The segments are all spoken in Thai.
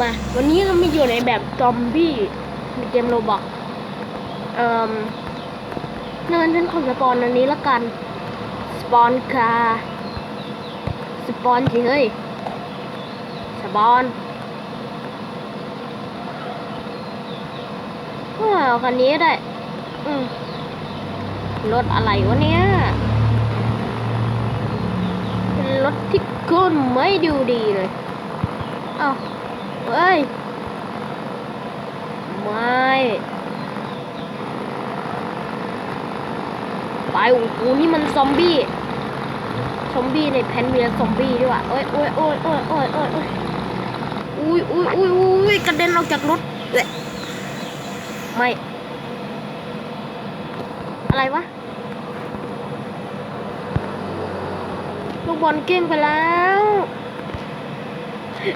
มาวันนี้เรามาอยู่ในแบบซอมบี้ในเกมโรบอกเอ่องั้นฉันขอสปอนอันนี้ละกัน สปอนคาสปอนสิเฮ้ย สปอนว้าวคันนี้ได้ อืมรถอะไรวะเนี่ยเป็นรถที่ก้นไม่ดูดีเลย อ้าว เฮ้ย ไม่ ไปโอ้โหนี่มันซอมบี้ ซอมบี้ในแพนเมียซอมบี้ด้วยว่ะเอ้ยโอ้ยโอ้ยโอ้ยโอ้ยโอ้ยโอ้ยอุ้ยอุ้ยอุ้ยอุ้ยกระเด็นออกจากรถเอ้ยไม่ อะไรวะลูกบอลเก้งไปแล้ว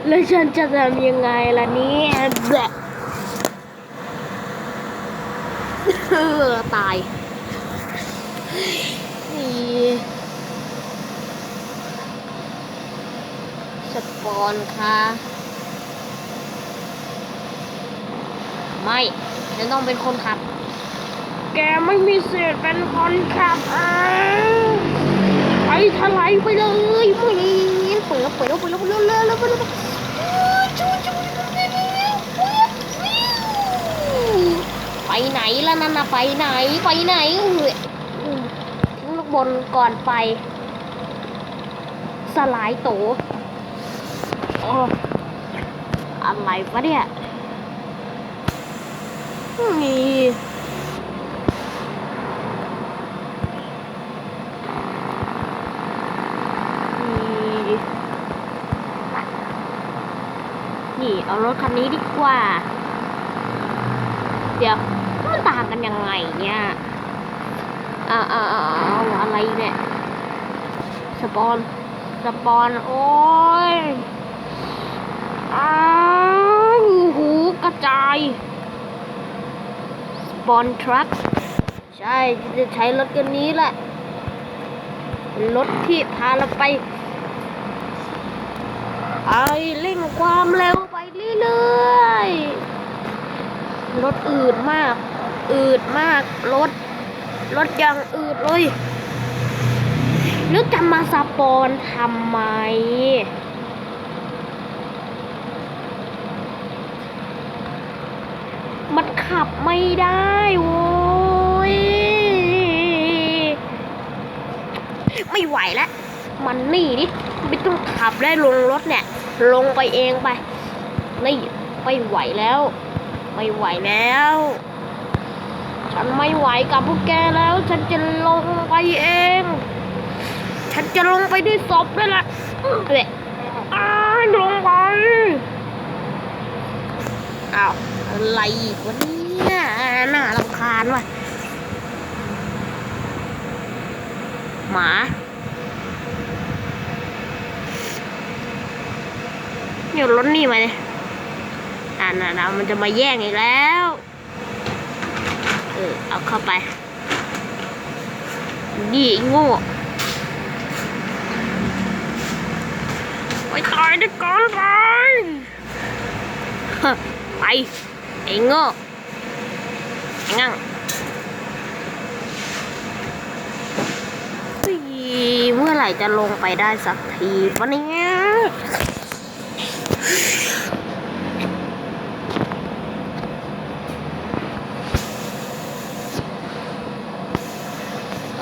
แล้วฉันจะทำยังไงล่ะเนี่ยแบะเออตายนี่สปอนค่ะ ไม่ฉันต้องเป็นคนขับ แกไม่มีสิทธิ์เป็นคนขับอะไปถลายไปเลยไม่ เปิดแล้วเปิดแล้วเปิดแล้วเปิดแล้วเปิดแล้วเปิดแล้วไปไหนล่ะนั่นนะไปไหนไปไหนทิ้งลูกบนก่อนไป สลายโตโอ้อะไรวะเนี่ยนี่นี่เอา รถคันนี้ดีกว่า เดี๋ยวมันต่างกันยังไงเนี่ยอ่าอ่าอ่าออะไรเนี่ย สปอน สปอน โอ้ยอ้าวหูกระจาย สปอนทรัค ใช่ จะใช้รถกันนี้แหละ รถที่พาเราไปไอเร่งความเร็ว เรื่อยๆรถอืดมาก อืดมาก รถ รถยังอืดเลยนึกจะมาสปอนทำไม มันขับไม่ได้โว้ย ไม่ไหวแล้ว มันนี่ดิไม่ต้องขับได้ลงรถเนี่ย ลงไปเองไป นี่ไม่ไหวแล้ว ไม่ไหวแล้ว ฉันไม่ไหวกับพวกแกแล้ว ฉันจะลงไปเอง ฉันจะลงไปด้วยศพด้วยล่ะเด็อ้าลงไปอ้าวอะไรอีกวะเนี่ยน่ารำคาญว่ะหมาเนี่ยรถนี่มาเลย อ่าน่ะนะมันจะมาแย่งอีกแล้ว เออ เอาเข้าไปนี่ไอ้โง่ไปตายด้วยกันไปไป ไอ้โง่ไอ้งั่งเฮ้ยเมื่อไหร่จะลงไปได้สักทีวะเนี่ย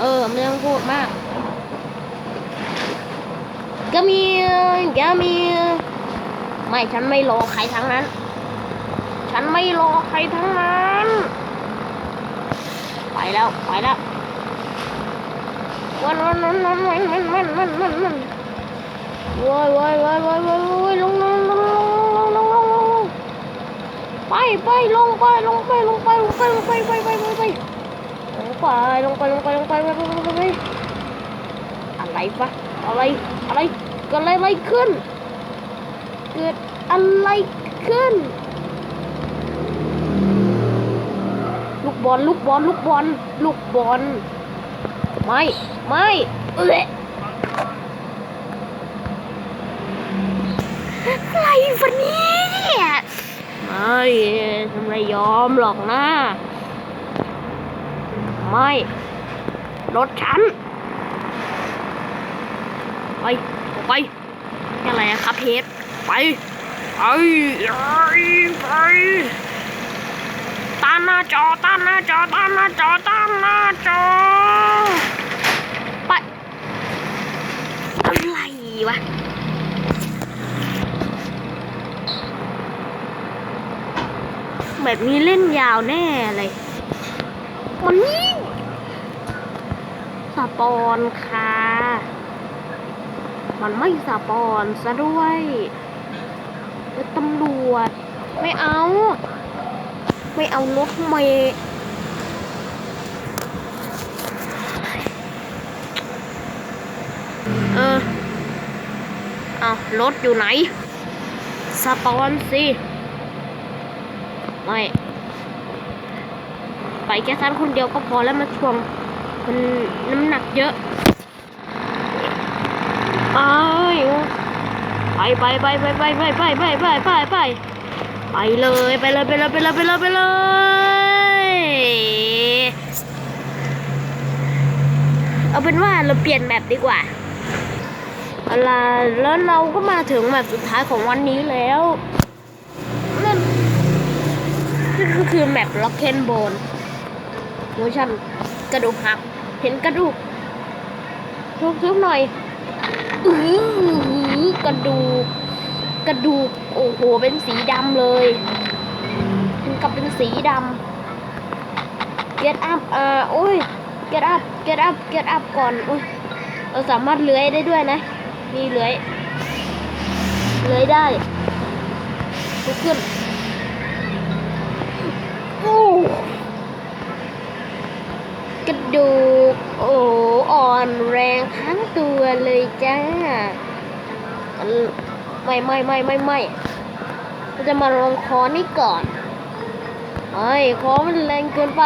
เอ อไม่ต้องพูดมาก ก็มีก็มีไม่ฉันไม่รอใครทั้งนั้น ฉันไม่รอใครทั้งนั้น ไปแล้ว ไปแล้ววันวันวันวันวันวันวันวันวันวันว้ายว้ายว้ายว้ายว้ายว้ายลงลงลงลงลงลงลงลงไปไปลงไปลงไปลงไปลงไปลงไปไปไปไป ไปลงไปลงไปลงไปลงไปลงไปไปไปอะไรปะอะไรอะไรเกิดอะไรอะไรขึ้น เกิดอะไรขึ้น ลูกบอลลูกบอลลูกบอลลูกบอลไม่ไม่เอะอะไรวะเนี่ยอ้ยฉันไมยอมหรอกนะ ไม่รถฉันไปออกไปนี่อะไรอะครับเพชรไปไปไปไปตามหน้าจอตามหน้าจอตามหน้าจอตามหน้าจอไปอะไรวะแบบนี้เล่นยาวแน่เลย มันนี่สปอนค่ะ มันไม่สปอนซะด้วยตำรวจ ไม่เอา ไม่เอารถเมย์เออเอารถอยู่ไหน สปอนสิ ไม่ ไปแค่สั้นคนเดียวก็พอแล้วมาช่วงมันน้ำหนักเยอะไปไปไปไปไปไปไปไปไปไปไปไปไปเลยไปเลยไปเลยไปเลยไปเลยไปเลยเอาเป็นว่าเราเปลี่ยนแมปดีกว่าอะไรแล้วเราก็มาถึงแมปสุดท้ายของวันนี้แล้วนั่นนั่นก็คือแมปล็อกเคนโบน เวอร์ชันกระดูกหัก เห็นกระดูกทุบๆหน่อยอือกระดูก กระดูก โอ้โห เป็นสีดำเลยถึงกับเป็นสีดำ get up อ่าโอ้ย get up get up get up ก่อนอุ้ยเราสามารถเลื้อยได้ด้วยนะนี่เลื้อย เลื้อยได้ลุกขึ้น โอ้ ดูโอ้อ่อนแรงทั้งตัวเลยจ้าอันไม่ไม่ไม่ไม่ไม่เราจะมาลองคอนี่ก่อนไอ้ยคอมันแรงเกินไป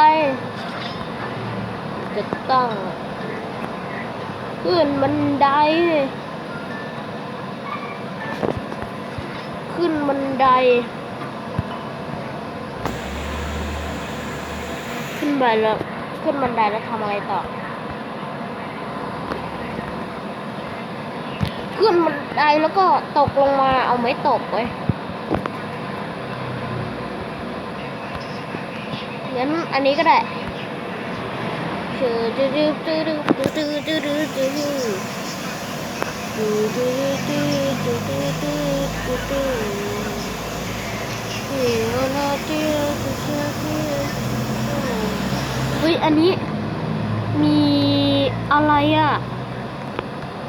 จะต้องขึ้นบันได ขึ้นบันได ขึ้นไปแล้ว ขึ้นบันไดแล้วทำอะไรต่อ ขึ้นบันไดแล้วก็ตกลงมาเอาไม้ตกไว้ยงั้นอันนี้ก็ได้ชื่อดื้อดื้อดื้อดื้อดื้อดื้อดื้อดื้อดื้อดื้อดื้อดื้อดื้ เฮ้ย อันนี้มีอะไรอะ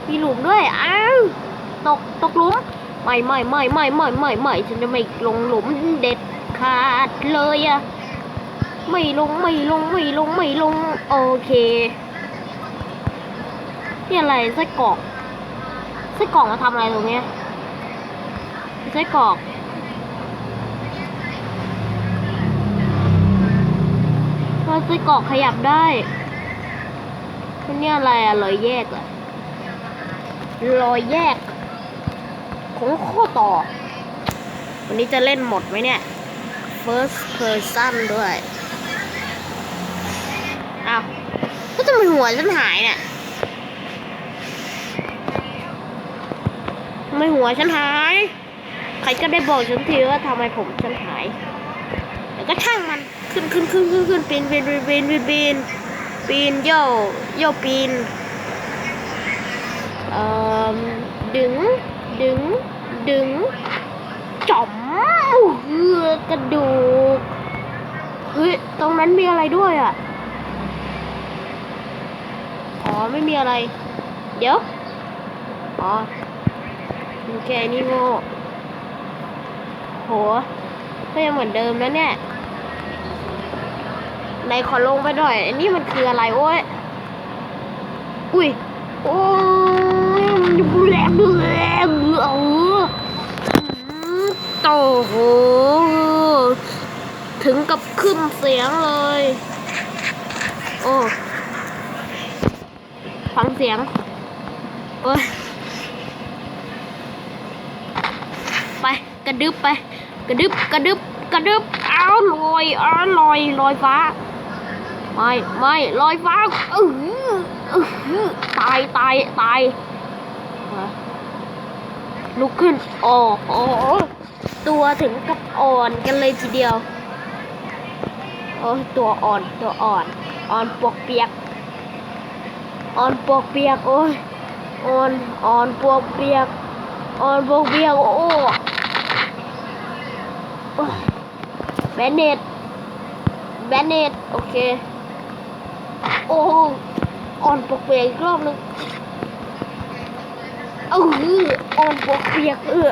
มีหลุมด้วย อ้าว ตก ตกหลุม ไม่ไม่ไม่ไม่ไม่ไม่ไม่ฉันจะไม่ลงหลุมเด็ดขาดเลยอะ ไม่ลงไม่ลงไม่ลงไม่ลง โอเค นี่อะไรไส้กรอกไส้กรอกมาทำอะไรตรงเนี้ยไส้กรอก ว่าไส้กรอกขยับได้มันนี่อะไรอะรอยแยกอะรอยแยก ของข้อต่อ วันนี้จะเล่นหมดไหมเนี่ย first person ด้วยอ้าวก็จะมีหัวฉันหายเนี่ยทำไมหัวฉันหาย ใครก็ได้บอกฉันทีว่าทำไมผมฉันหาย แล้วก็ช่างมัน ขึ้นขึ้นขึ้นขึ้นขึ้นปีนปีนปีนปีนปีนปีนปีนย่โย่อปีนเอ่อดึงดึงดึงจ๋อมเฮือกระดูกเฮ้ยตรงนั้นมีอะไรด้วยอะอ๋อไม่มีอะไร เดี๋ยวอ๋อโอเคนี่โง่โหก็ยังเหมือนเดิมนะเนี่ย ไหนขอลงไปหน่อย อันนี้มันคืออะไรโอ้ย อุ้ย โอ้ยมันจะแรงแรงเออโอ้โห ถึงกับขึ้นเสียงเลย โอ้ฟังเสียง โอ้ย ไป กระดึบไป กระดึบกระดึบกกระดึบเอาลอยเอาลอยลอยฟ้า ไม่ไม่ลอยฟ้าเออเอตายตายตายลุกขึ้นโอ้โหตัวถึงกับอ่อนกันเลยทีเดียวโอ้ตัวอ่อนตัวอ่อนอ่อนปวกเปียกอ่อนปวกเปียกโอ้ยอ่อนอ่อนปวกเปียกอ่อนปวกเปียกโอ้โอ้ยแบนเนตแบนเนตโอเค โอ้อ่อนปกเปียกอีกรอบหนึงเอออ่อนปกเปียกเออ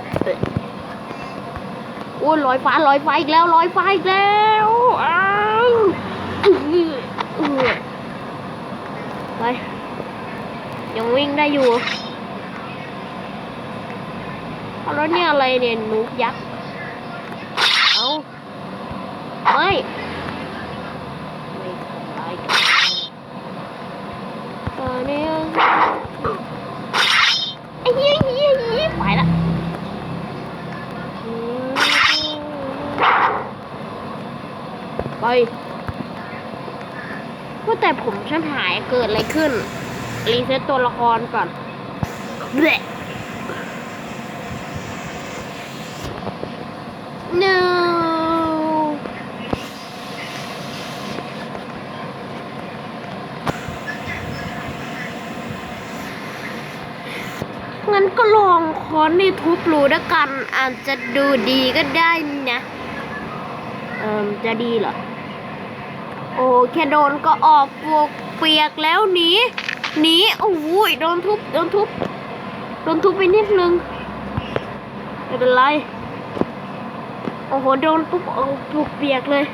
โอ้ยลอยฟ้าลอยฟ้าอีกแล้วลอยฟ้าอีกแล้วอ้าวไปยังวิ่งได้อยู่แล้วเนี่ยอะไรเนี่ยหนูยักษ์ เอาไม่ไม่ทำร้ายกันตอนนี้ไอ้เหี้ยเหี้ยเหี้ยไปละไปว่าแต่ผม ฉันหายเกิดอะไรขึ้น รีเซ็ตตัวละครก่อนเบะ no งั้นก็ลองค้อนในทุบรูด้วยกัน อาจจะดูดีก็ได้นะ เอิมจะดีเหรอ โอ้แค่โดนก็ออกปวกเปียกแล้วหนีหนีโอ้ยโดนทุบโดนทุบโดนทุบไปนิดนึงไม่เป็นไรโอ้โหโดนปุ๊บเอาปวกเปียกเลย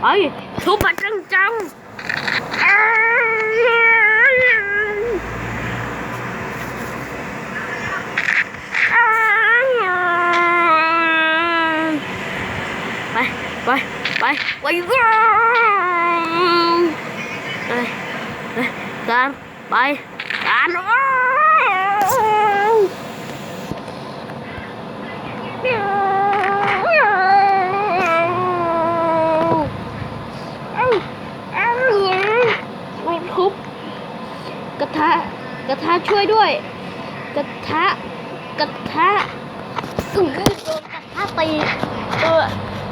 ไปทุบมาจังจังๆอ้าวอ้าวไป ไป ไปไปว้าวไปไปการไปการทุบกระทะกระทะช่วยด้วย กระทะกระทะอื้อโดนกระทะตีเออ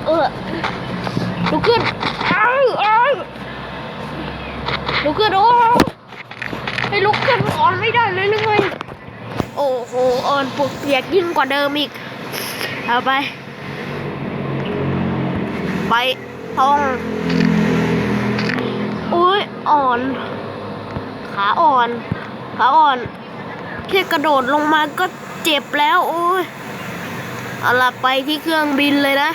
เออ ลุกขึ้นอ้าวอ้าลุกขึ้นโอ้ไม่ลุกขึ้นอ่อนไม่ได้เลยหรือไงโอ้โหอ่อนปวกเปียกยิ่งกว่าเดิมอีกเอาไป ไปห้องอุ้ยอ่อน ขาอ่อน ขาอ่อนแค่กระโดดลงมาก็เจ็บแล้วโอ้ยเอาล่ะไปที่เครื่องบินเลยนะ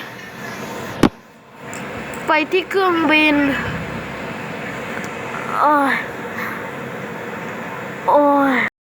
ไปที่เครื่องบิน โอ้ย โอ้ย